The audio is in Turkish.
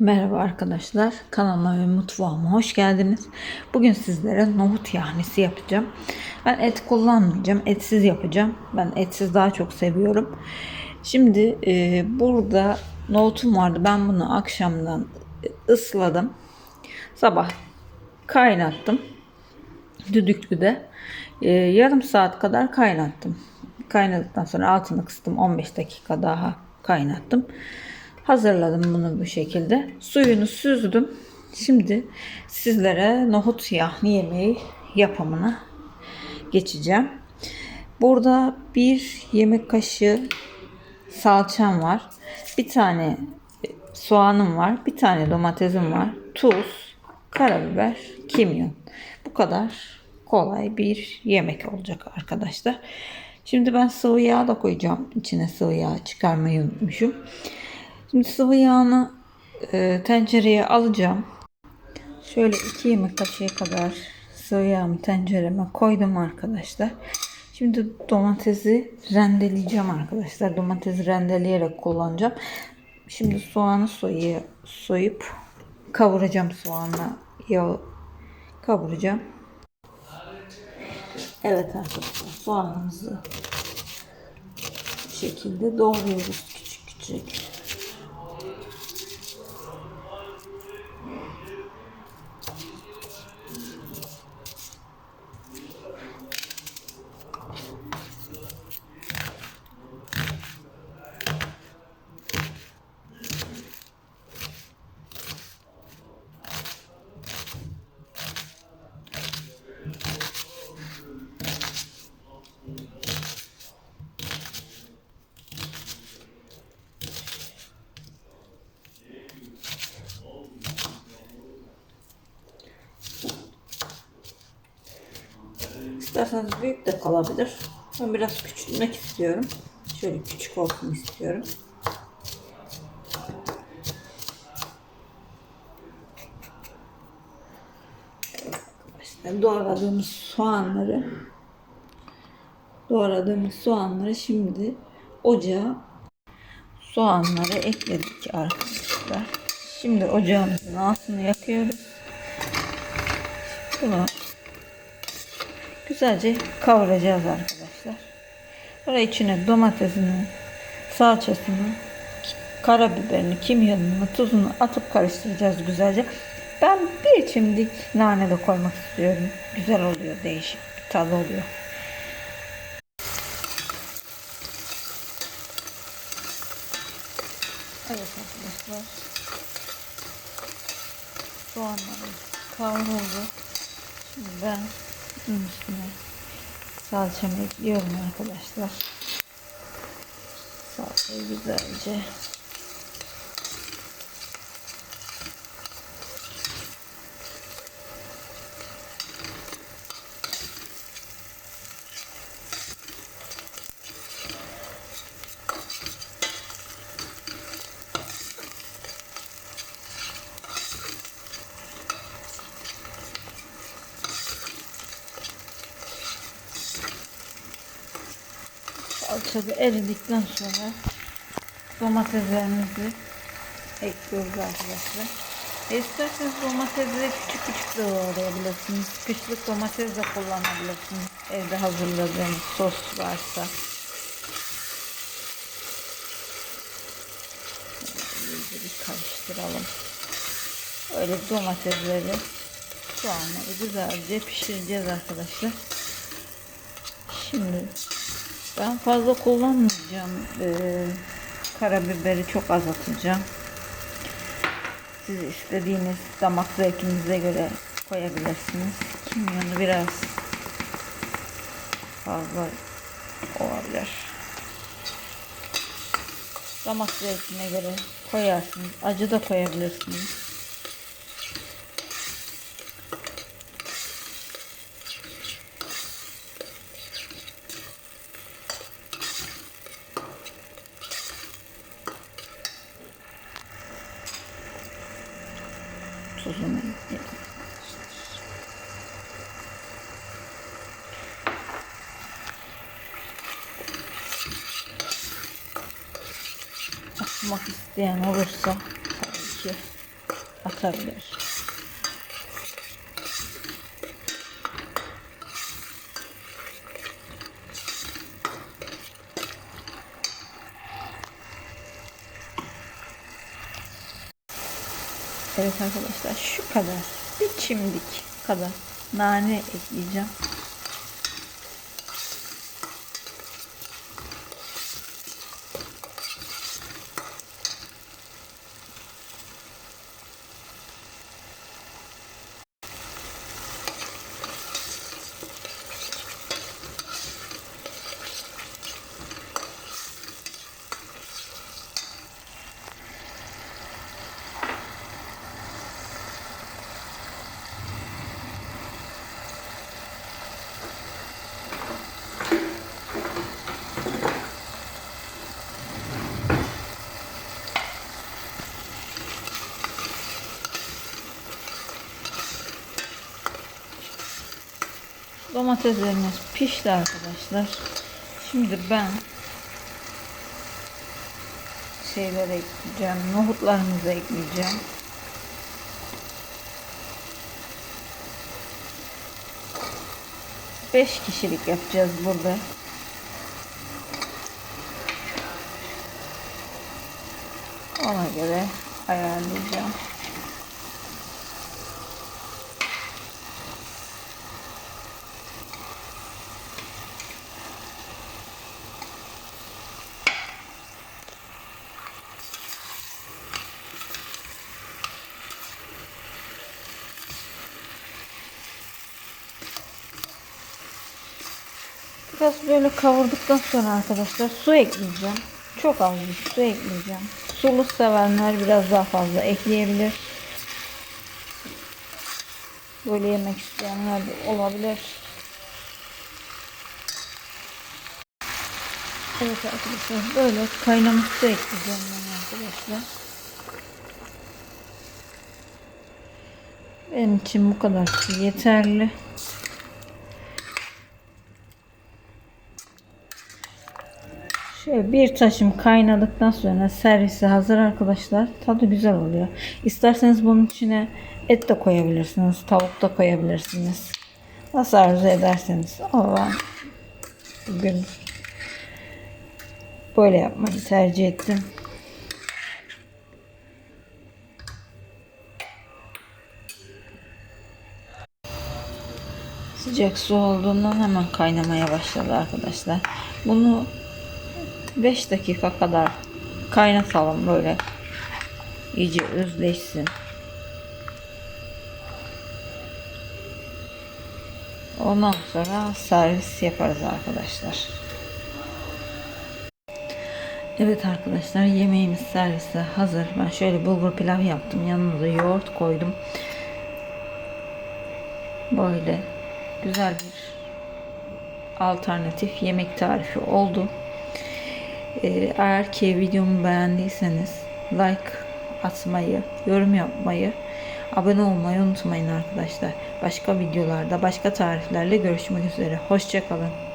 Merhaba arkadaşlar. Kanalıma ve mutfağıma hoş geldiniz. Bugün sizlere nohut yahnisi yapacağım. Ben et kullanmayacağım. Etsiz yapacağım. Ben etsiz daha çok seviyorum. Şimdi e, burada nohutum vardı. Ben bunu akşamdan ısladım. Sabah kaynattım. Düdüklüde. E, yarım saat kadar kaynattım. Kaynadıktan sonra altını kıstım. 15 dakika daha kaynattım. Hazırladım bunu bu şekilde. Suyunu süzdüm. Şimdi sizlere nohut yahni yemeği yapımına geçeceğim. Burada bir yemek kaşığı salçam var. Bir tane soğanım var. Bir tane domatesim var. Tuz, karabiber, kimyon. Bu kadar kolay bir yemek olacak arkadaşlar. Şimdi ben sıvı yağ da koyacağım. İçine sıvı yağ çıkarmayı unutmuşum. Şimdi sıvı yağını e, tencereye alacağım. Şöyle 2 yemek kaşığı kadar sıvı yağımı tencereme koydum arkadaşlar. Şimdi domatesi rendeleyeceğim arkadaşlar. Domatesi rendeleyerek kullanacağım. Şimdi soğanı soyu, soyup kavuracağım soğanla yağı kavuracağım. Evet arkadaşlar soğanımızı bu şekilde doğruyoruz küçük küçük. İsterseniz büyük de kalabilir. Ben biraz küçültmek istiyorum. Şöyle küçük olsun istiyorum. İşte doğradığımız soğanları doğradığımız soğanları şimdi ocağa soğanları ekledik arkadaşlar. Şimdi ocağımızın altını yakıyoruz. Bunu güzelce kavuracağız arkadaşlar. Sonra içine domatesini, salçasını, karabiberini, kimyonunu, tuzunu atıp karıştıracağız güzelce. Ben bir çimdik nane de koymak istiyorum. Güzel oluyor, değişik bir tadı oluyor. Evet arkadaşlar. Soğanlarım kavruldu. Şimdi ben bunun üstüne salçamı ekliyorum arkadaşlar. Salçayı güzelce da eridikten sonra domateslerimizi ekliyoruz arkadaşlar. E isterseniz domatesleri küçük küçük de doğrayabilirsiniz. Kışlık domates de kullanabilirsiniz. Evde hazırladığınız sos varsa. Bir karıştıralım. Öyle domatesleri soğanları güzelce pişireceğiz arkadaşlar. Şimdi ben fazla kullanmayacağım. Ee, karabiberi çok az atacağım. Siz istediğiniz damak zevkinize göre koyabilirsiniz. Kimyonu biraz fazla olabilir. Damak zevkine göre koyarsınız. Acı da koyabilirsiniz. tuzunu ekleyelim. Atmak isteyen olursa tabii ki atabilir. Evet arkadaşlar şu kadar bir çimdik kadar nane ekleyeceğim. Domateslerimiz pişti arkadaşlar. Şimdi ben şeyleri ekleyeceğim. Nohutlarımızı ekleyeceğim. Beş kişilik yapacağız burada. Ona göre ayarlayacağım. Biraz böyle kavurduktan sonra arkadaşlar su ekleyeceğim. Çok az bir su ekleyeceğim. Sulu sevenler biraz daha fazla ekleyebilir. Böyle yemek isteyenler de olabilir. Evet arkadaşlar böyle kaynamış su ekleyeceğim ben arkadaşlar. Benim için bu kadar yeterli. Bir taşım kaynadıktan sonra servise hazır arkadaşlar. Tadı güzel oluyor. İsterseniz bunun içine et de koyabilirsiniz. Tavuk da koyabilirsiniz. Nasıl arzu ederseniz. Ama bugün böyle yapmayı tercih ettim. Sıcak su olduğundan hemen kaynamaya başladı arkadaşlar. Bunu 5 dakika kadar kaynatalım böyle iyice özleşsin. Ondan sonra servis yaparız arkadaşlar. Evet arkadaşlar yemeğimiz servise hazır. Ben şöyle bulgur pilav yaptım. Yanına da yoğurt koydum. Böyle güzel bir alternatif yemek tarifi oldu. Ee, eğer ki videomu beğendiyseniz like atmayı, yorum yapmayı, abone olmayı unutmayın arkadaşlar. Başka videolarda, başka tariflerle görüşmek üzere. Hoşçakalın.